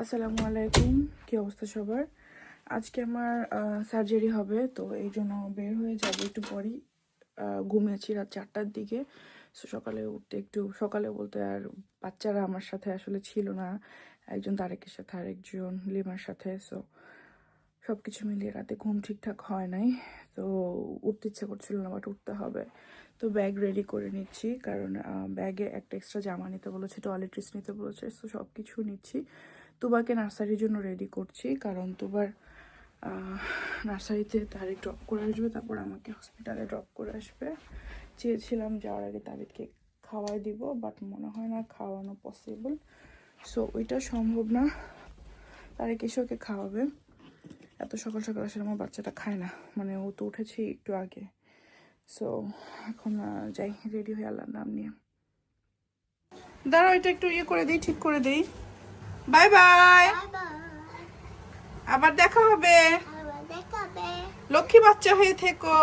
আসসালামু আলাইকুম, কি অবস্থা সবার? আজকে আমার সার্জারি হবে, তো এই জন্য বের হয়ে যাব একটু পরই। ঘুমিয়েছি রাত চারটার দিকে। সো সকালে উঠতে একটু, সকালে বলতে আর বাচ্চারা আমার সাথে আসলে ছিল না। একজন তারেকের সাথে আর একজন লিমার সাথে, সো সব কিছু মিলিয়ে রাতে ঘুম ঠিকঠাক হয় নাই। তো উঠতে ইচ্ছে করছিল না, বাট উঠতে হবে। তো ব্যাগ রেডি করে নিচ্ছি, কারণ ব্যাগে একটা এক্সট্রা জামা নিতে বলেছে টয়লেট্রিস নিতে বলেছে তো সব কিছু নিচ্ছি। তুবাকে নার্সারির জন্য রেডি করছি, কারণ তুবার নার্সারিতে তারিখ ড্রপ করে আসবে, তারপর আমাকে হসপিটালে ড্রপ করে আসবে। চেয়েছিলাম যাওয়ার আগে তারিখকে খাওয়াই দিব বাট মনে হয় না খাওয়ানো পসিবল সো ওইটা সম্ভব না। তারিখ এসে ওকে খাওয়াবে। এত সকাল সকাল আসলে আমার বাচ্চাটা খায় না। মানে ও তো উঠেছে একটু আগে। সো এখন যাই রেডি হয়ে আল্লাহর নাম নিয়ে। দাঁড়াও, এটা একটু ইয়ে করে দিই, ঠিক করে দিই। বাই বাই আবার দেখা হবে। লক্ষ্মী বাচ্চা হয়ে থেকো।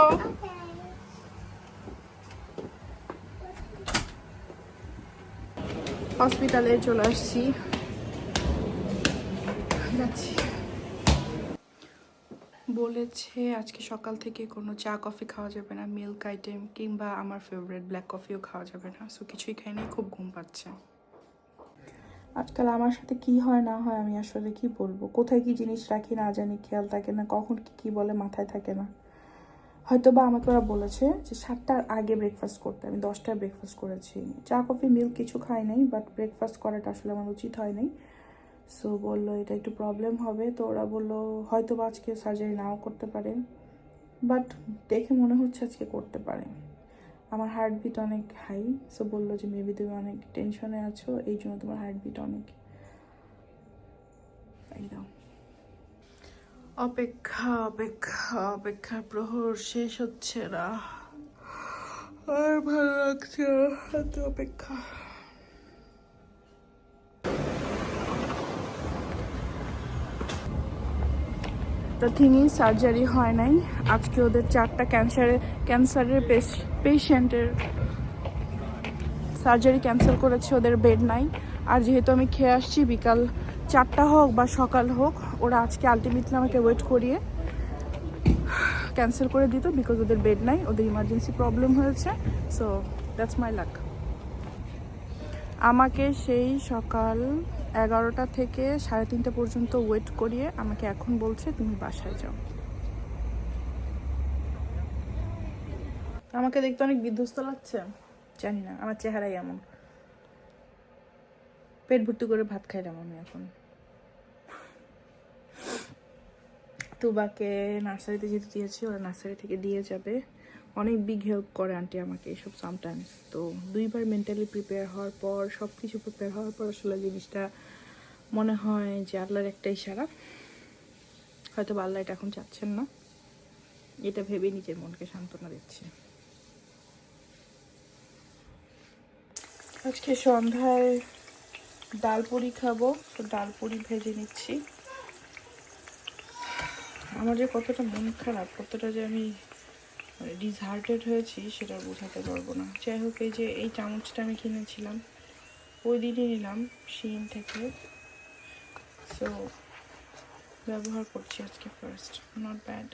হসপিটালে চলে আসছি। যাচ্ছি। বলেছে আজকে সকাল থেকে কোনো চা কফি খাওয়া যাবে না মিল্ক আইটেম কিংবা আমার ফেভারিট ব্ল্যাক কফিও খাওয়া যাবে না। সো কিছুই খাইনি খুব ঘুম পাচ্ছে। আজকাল আমার সাথে কি হয়, না হয় আমি আসলে কি বলব? কোথায় কি জিনিস রাখি, না জানি, খেয়াল থাকে না, কখন কি কি বলে মাথায় থাকে না। হয়তো বা আমাকে ওরা বলেছে যে সাতটার আগে ব্রেকফাস্ট করতে। আমি দশটায় ব্রেকফাস্ট করেছি। চা কফি মিল্ক কিছু খাই নাই বাট ব্রেকফাস্ট করাটা আসলে আমার উচিত হয় নাই। সো বলল, এটা একটু প্রবলেম হবে। তো ওরা বলল হয়তো বা আজকে সার্জারি নাও করতে পারে। বাট দেখে মনে হচ্ছে আজকে করতে পারে। আমার হার্টবিট অনেক হাই সো বলল যে মেবি তুমি অনেক টেনশনে আছো, এই জন্য তোমার হার্টবিট অনেক অপেক্ষা অপেক্ষা, অপেক্ষার প্রহর শেষ হচ্ছে না। আর ভালো লাগছে অপেক্ষা। দ্য থিং সার্জারি হয় নাই। আজকে ওদের চারটা ক্যান্সারের ক্যান্সারের পেশেন্টের সার্জারি ক্যান্সেল করেছে ওদের বেড নাই। আর যেহেতু আমি খেয়ে আসছি, বিকাল চারটা হোক বা সকাল হোক, ওরা আজকে আলটিমেটলি আমাকে ওয়েট করিয়ে ক্যান্সেল করে দিত বিকজ ওদের বেড নাই, ওদের ইমার্জেন্সি প্রবলেম হয়েছে। সো দ্যাটস মাই লাক আমাকে সেই সকাল এগারোটা থেকে সাড়ে তিনটা পর্যন্ত ওয়েট করিয়ে আমাকে এখন বলছে তুমি বাসায় যাও। আমাকে দেখতে অনেক বিধ্বস্ত লাগছে। জানি না, আমার চেহারাই এমন। পেট ভর্তি করে ভাত খাইলাম আমি এখন। তুবাকে নার্সারিতে যেতে দিয়েছি, ওরা নার্সারি থেকে দিয়ে যাবে। অনেক বিগ হেল্প করে আন্টি আমাকে এসব সামটাইমস তো দুইবার মেন্টালি প্রিপেয়ার হওয়ার পর সব কিছু প্রিপেয়ার হওয়ার পর আসলে জিনিসটা মনে হয় যে আল্লাহর একটা ইশারা। হয়তো আল্লাহ এটা এখন চাচ্ছেন না। এটা ভেবে নিজের মনকে সান্ত্বনা দিচ্ছে। আজকে সন্ধ্যায় ডাল পুরি খাব, তো ডাল পুরি ভেজে নিচ্ছি। আমার যে কতটা মন খারাপ, কতটা যে আমি ডিসহার্টেড হয়েছি, সেটা বোঝাতে পারব না। যাই হোক এই যে এই চামচটা আমি কিনেছিলাম, ওই দিনই নিলাম শিন থেকে। সো ব্যবহার করছি আজকে ফার্স্ট নট ব্যাড